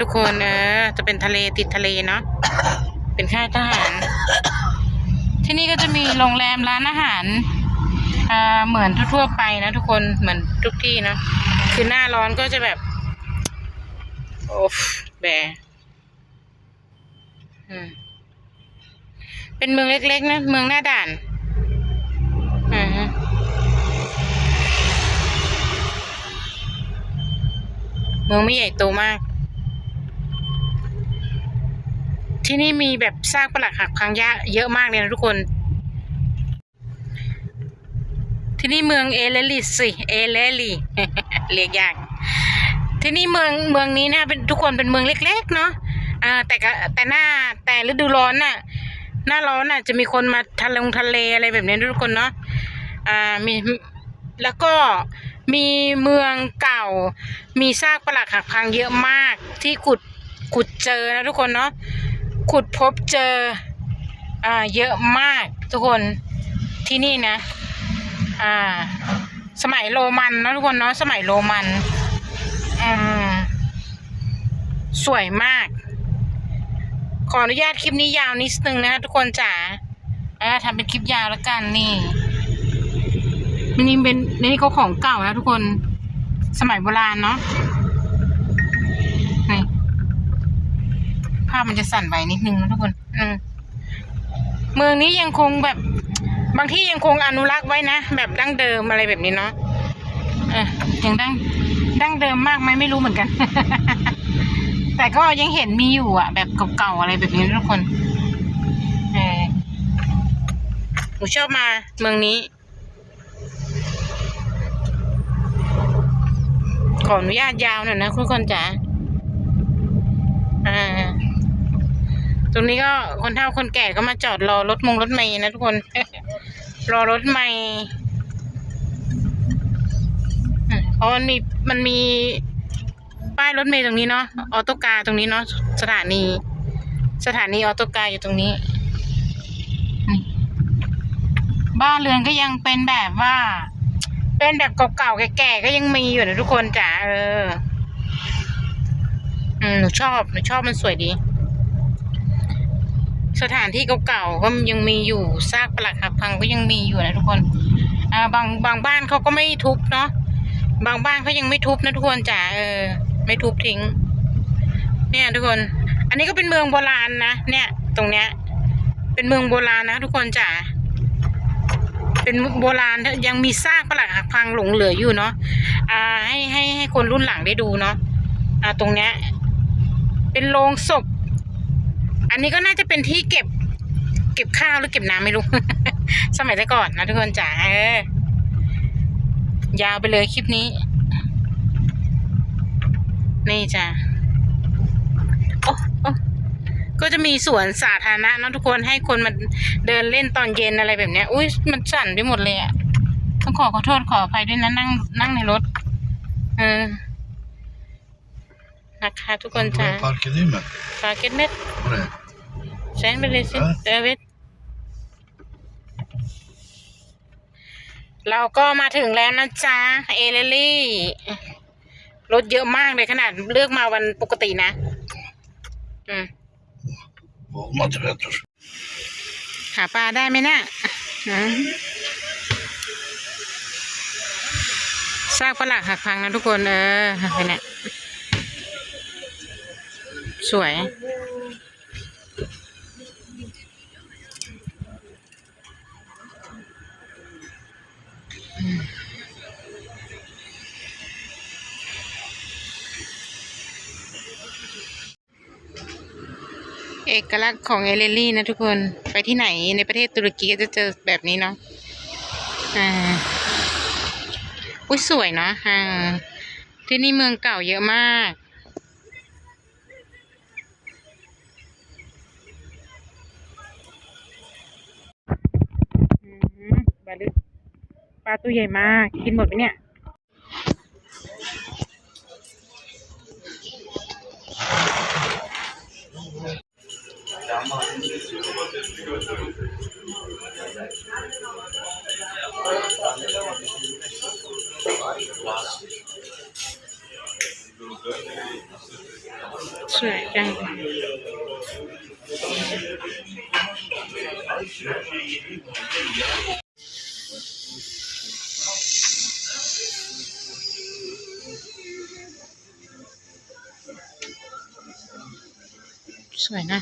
ทุกคนเออจะเป็นทะเลติดทะเลเนาะเป็นค่ายทหาร ที่นี่ก็จะมีโรงแรมร้านอาหารอ่าเหมือนทั่วๆไปนะทุกคนเหมือนทุกที่เนอะคือหน้าร้อนก็จะแบบโอ้ฟแบอืมเป็นเมืองเล็กๆนะ เมืองหน้าด่านอ่าฮะเมืองไม่ใหญ่โตมาก ที่นี่มีแบบซากปรักหักพังยะเยอะมากเลยนะทุกคน ที่นี่เมืองเอเลลิสิเอเลลีเรียกยากที่นี่เมืองเมืองนี้นะเป็นทุกคนเป็นเมืองเล็ก ๆ เนาะอ่าแต่ก็แต่หน้าแต่ฤดูร้อนน่ะ หน้าร้อนน่ะ จะมีคนมาทะเลงทะเลอะไรแบบนี้ทุกคนเนาะอ่ามีแล้วก็มีเมืองเก่า มีซากปรักหักพังเยอะมากที่ขุดขุดเจอนะทุกคนเนาะ ขุดพบเจออ่าเยอะมากทุกคนที่นี่นะ อ่า สมัยโรมันนะทุกคนเนาะสมัยโรมันอืมสวยมาก ขออนุญาตคลิปนี้ยาวนิดนึงนะคะทุกคนจ๋าอ่าทำเป็นคลิปยาวแล้วกันนี่นี่เป็นนี่เขาของเก่านะทุกคนสมัยโบราณเนาะ ภาพมันจะสั่นไปนิดนึงนะทุกคน อืมเมืองนี้ยังคงแบบ บางที่ยังคงอนุรักษ์ไว้นะ แบบดั้งเดิมอะไรแบบนี้เนาะเออยังดั้งดั้งเดิมมากไหมไม่รู้เหมือนกัน แต่ก็ยังเห็นมีอยู่อะ แบบเก่าๆอะไรแบบนี้ทุกคนเออหนูชอบมาเมืองนี้ ขออนุญาตยาวหน่อยนะทุกคนจ๋า อ่า ตรงนี้ก็คนเฒ่าคนแก่ก็มาจอดรอรถมงรถเมย์นะทุกคน รอรถเมย์เพราะมันมีมันมีป้ายรถเมย์ตรงนี้เนาะออโตกาตรงนี้เนาะสถานี สถานีออโตกาอยู่ตรงนี้ บ้านเรือนก็ยังเป็นแบบว่า เป็นแบบเก่าๆแก่ๆก็ยังมีอยู่นะทุกคนจ๋าเออ อืมหนูชอบหนูชอบมันสวยดี สถานที่เก่าๆก็ยังมีอยู่ซากปรักหักพังก็ยังมีอยู่นะทุกคนอ่าบางบางบ้านเขาก็ไม่ทุบเนาะบางบ้านเขายังไม่ทุบนะทุกคนจ๋าเออ ไม่ทุบทิ้ง เนี่ยทุกคน อันนี้ก็เป็นเมืองโบราณนะเนี่ย ตรงเนี้ย เป็นเมืองโบราณนะทุกคนจ๋าเป็นโบราณยังมีซากปรักหักพังหลงเหลืออยู่เนาะอ่าให้ให้ให้คนรุ่นหลังได้ดูเนาะอ่าตรงเนี้ยเป็นโรงศพ อันนี้ก็น่าจะเป็นที่เก็บ เก็บข้าวหรือเก็บน้ำไม่รู้ สมัยแต่ก่อนนะทุกคนจ๋าเออยาวไปเลยคลิปนี้ นี่จ้ะโอ้โอ้ก็จะมีสวนสาธารณะนะทุกคนให้คนมาเดินเล่นตอนเย็นอะไรแบบเนี้ย อุ้ยมันสั่นไปหมดเลยอะต้องขอขอโทษขออภัยด้วยนะนั่งนั่งในรถ เออ นะคะทุกคนจ้า Buraya park edeyim mi? ฝากเก็ตเน็ต Buraya. Sen bilirsin. Ha? Evet. เราก็มาถึงแล้วนะจ๊ะ เอเลลี่ รถเยอะมากเลยขนาดเลือกมาวันปกตินะ อืม Olmadı be dur. หาปลาได้ไหมนะ่ะอืมซากปลักหักพังนะทุกคน เออเห็นเนี่ย สวย เอกลักษณ์ของเอเลลี่นะทุกคน ไปที่ไหนในประเทศตุรกีก็จะเจอแบบนี้เนาะ อ่า อุ้ยสวยเนาะอ่าที่นี่เมืองเก่าเยอะมาก อืมป ลึก ปลาตัวใหญ่มาก กินหมดไหมเนี่ยสสวยจัง สวยนะ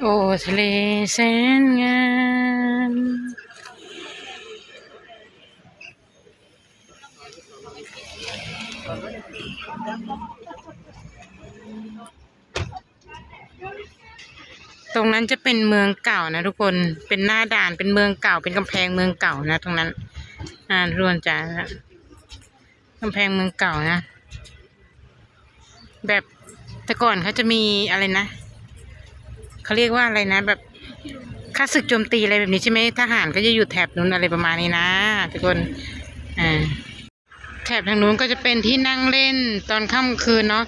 โอ้ทะเลแสนงามตรงนั้นจะเป็นเมืองเก่านะทุกคน เป็นหน้าด่าน เป็นเมืองเก่า เป็นกำแพงเมืองเก่านะ ตรงนั้น อ่าทุกคนจ้า กำแพงเมืองเก่านะ แบบแต่ก่อนเขาจะมีอะไรนะเขาเรียกว่าอะไรนะ แบบค่าศึกโจมตีอะไรแบบนี้ใช่ไหมทหารก็จะอยู่แถบนู้นอะไรประมาณนี้นะทุกคนอ่าแถบทางนู้นก็จะเป็นที่นั่งเล่นตอนค่ำคืนเนาะ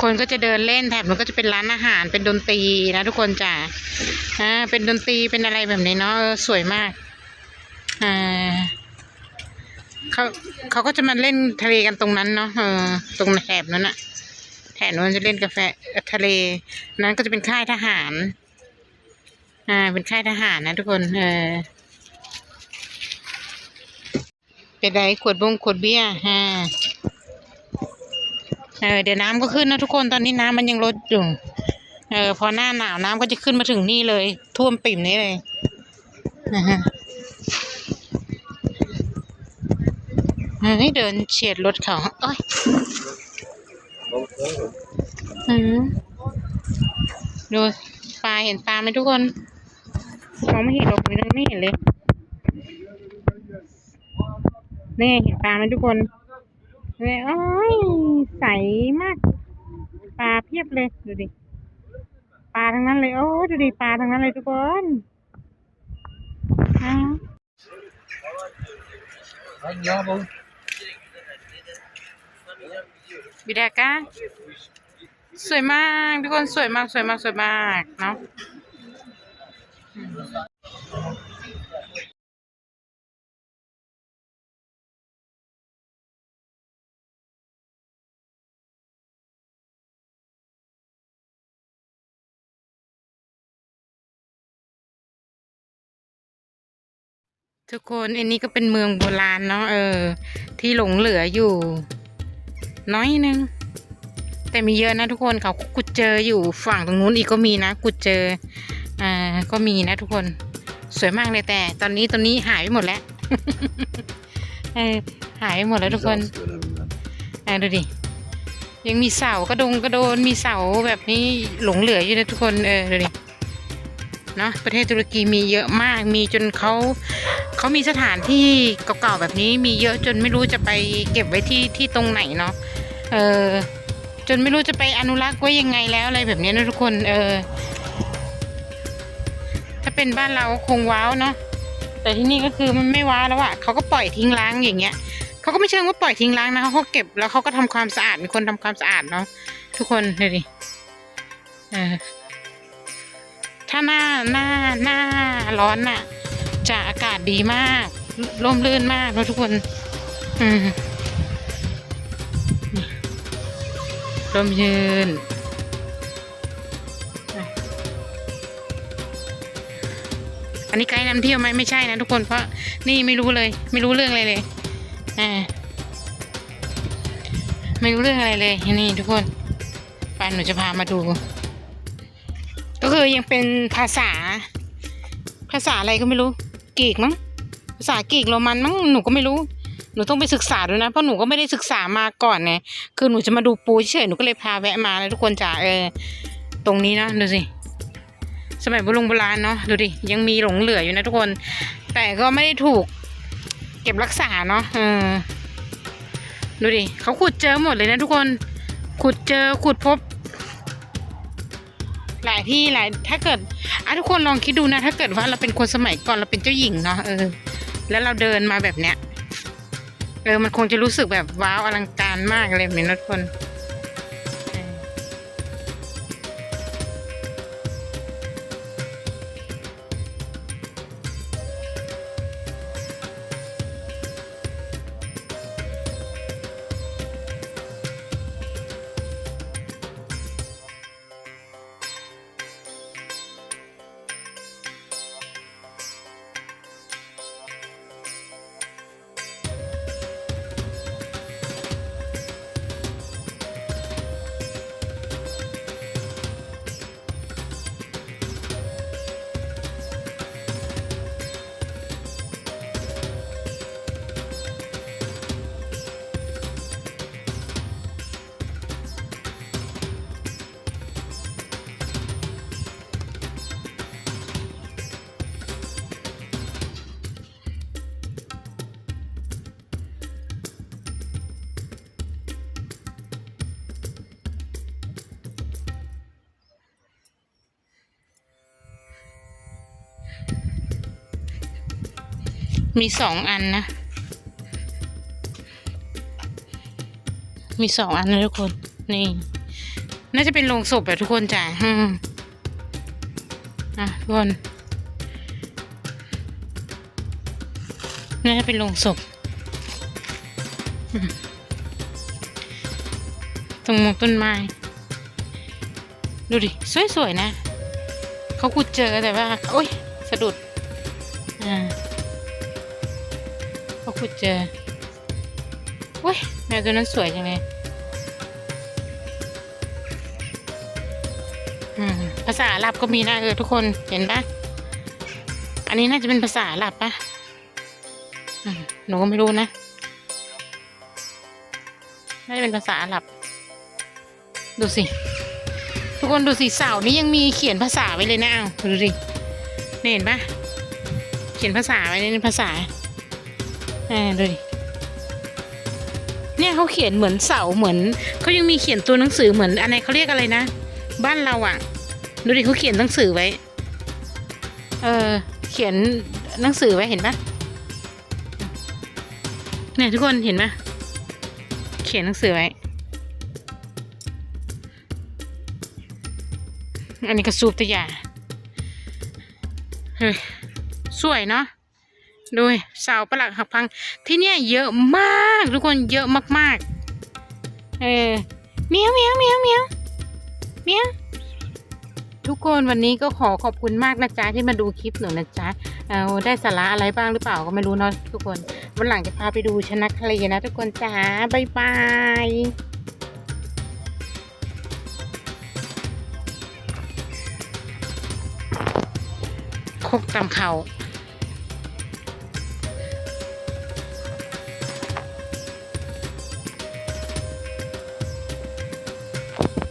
คนก็จะเดินเล่นแถบนู้นก็จะเป็นร้านอาหารเป็นดนตรีนะทุกคนจ้ะอ่าเป็นดนตรีเป็นอะไรแบบนี้เนาะสวยมากอ่า เขาเขาก็จะมาเล่นทะเลกันตรงนั้นเนาะเออตรงแถบนั้นอะแถนนู้นจะเล่นกาแฟทะเล นั้นก็จะเป็นค่ายทหาร อ่า เป็นค่ายทหารนะทุกคน เออเป็นไรขวดบงขวดเบียร์ฮะเออเดี๋ยวน้ำก็ขึ้นนะทุกคนตอนนี้น้ำมันยังลดอยู่ เออพอหน้าหนาวน้ำก็จะขึ้นมาถึงนี่เลย ท่วมปิ่มนี้เลยนะฮะ เฮ้ยเดินเฉียดรถเขาเอ้ยอืมดูปลาเห็นปลาไหมทุกคนมองไม่เห็นหรอกไม่เห็นเลยนี่เห็นปลาไหมทุกคนเลยโอ้ยใสมาก ปลาเพียบเลยดูดิปลาทั้งนั้นเลยโอ้ยดูดิปลาทั้งนั้นเลยทุกคนอ้าว บิดากาสวยมากทุกคนสวยมากสวยมากสวยมากเนาะทุกคนอันนี้ก็เป็นเมืองโบราณเนาะเออ ที่หลงเหลืออยู่ น้อยนึง แต่มีเยอะนะทุกคนเขากุดเจออยู่ฝั่งตรงนู้นอีกก็มีนะ กุดเจออ่าก็มีนะทุกคนสวยมากเลยแต่ ตอนนี้ตอนนี้หายไปหมดแล้วเออหายไปหมดแล้วทุกคนอ่าดูดิยังมีเสากระดงกระโดนมีเสาแบบนี้หลงเหลืออยู่นะทุกคนเออดูดิเนาะประเทศตุรกีมีเยอะมากมีจนเขาเขามีสถานที่เก่าๆแบบนี้มีเยอะจนไม่รู้จะไปเก็บไว้ที่ที่ตรงไหนเนาะเออจนไม่รู้จะไปอนุรักษ์ไว้ยังไงแล้วอะไรแบบนี้นะทุกคนเออถ้าเป็นบ้านเราคงว้าวเนาะแต่ที่นี่ก็คือมันไม่ว้าวแล้วอะเขาก็ปล่อยทิ้งร้างอย่างเงี้ยเขาก็ไม่เชิงว่าปล่อยทิ้งร้างนะเขาเก็บแล้วเขาก็ทำความสะอาดมีคนทำความสะอาดเนาะทุกคนดูดิเออ ถ้าหน้าหน้าหน้าร้อนน่ะ จะอากาศดีมากร่มรื่นมากนะทุกคน อืมร่มยืนอันนี้ไกด์นำเที่ยวไหมไม่ใช่นะทุกคนเพราะนี่ไม่รู้เลย ไม่รู้เรื่องอะไรเลยอ่าไม่รู้เรื่องอะไรเลยนี่ทุกคนปานหนูจะพามาดู ก็คือยังเป็นภาษา ภาษาอะไรก็ไม่รู้กรีกมั้งภาษากรีกโรมันมั้งหนูก็ไม่รู้หนูต้องไปศึกษาดูนะเพราะหนูก็ไม่ได้ศึกษามาก่อนไงคือหนูจะมาดูปูเฉยหนูก็เลยพาแวะมาแล้วทุกคนจ๋าเออตรงนี้นะดูสิสมัยโบราณโบราณเนาะดูดิยังมีหลงเหลืออยู่นะทุกคน แต่ก็ไม่ได้ถูกเก็บรักษาเนาะเออดูดิเขาขุดเจอหมดเลยนะทุกคน ขุดเจอขุดพบ หลายที่หลายถ้าเกิดอะทุกคนลองคิดดูนะ ถ้าเกิดว่าเราเป็นคนสมัยก่อนเราเป็นเจ้าหญิงเนาะเออ แล้วเราเดินมาแบบเนี้ยเออมันคงจะรู้สึกแบบว้าวอลังการมากเลยเหมือนนะทุกคน มีสองอันนะ มีสองอันนะทุกคน นี่ น่าจะเป็นโรงศพแบบทุกคนจ้ะอืมอะทุกคน น่าจะเป็นโรงศพ ตรงหมต้นไม้ ดูดิ สวยๆนะ เขาขุดเจอแต่ว่า โอ้ยสะดุด อ่า เขาขุดเจอเว้ยแมวตัวนั้นสวยจังเลยอืมภาษาอาหรับก็มีนะเออทุกคนเห็นปะอันนี้น่าจะเป็นภาษาอาหรับปะอืมหนูก็ไม่รู้นะ น่าจะเป็นภาษาอาหรับ ดูสิ ทุกคนดูสิเสานี้ยังมีเขียนภาษาไว้เลยนะเอาดูดินี่เห็นปะเขียนภาษาไว้ในภาษา อ่าดูดิเนี่ยเขาเขียนเหมือนเสาเหมือนเขายังมีเขียนตัวหนังสือเหมือนอะไรเขาเรียกอะไรนะ บ้านเราอะ่ะ ดูดิเขาเขียนหนังสือไว้ เออเขียนหนังสือไว้เห็นปะเนี่ยทุกคนเห็นปะเขียนหนังสือไว้ อันนี้ก็ซูปตะยาเฮ้ยสวยเนาะ ดูเสาประหลักหักพังที่เนี่ยเยอะมากทุกคนเยอะมากๆ เออเมียวเมียวเมียวเมียวเมียวทุกคนวันนี้ก็ขอขอบคุณมากนะจ๊ะที่มาดูคลิปหนูนะจ๊ะเอาได้สาระอะไรบ้างหรือเปล่าก็ไม่รู้เนาะทุกคนวันหลังจะพาไปดูชนะทะเลนะทุกคนจ้าบายบายคกตำเขา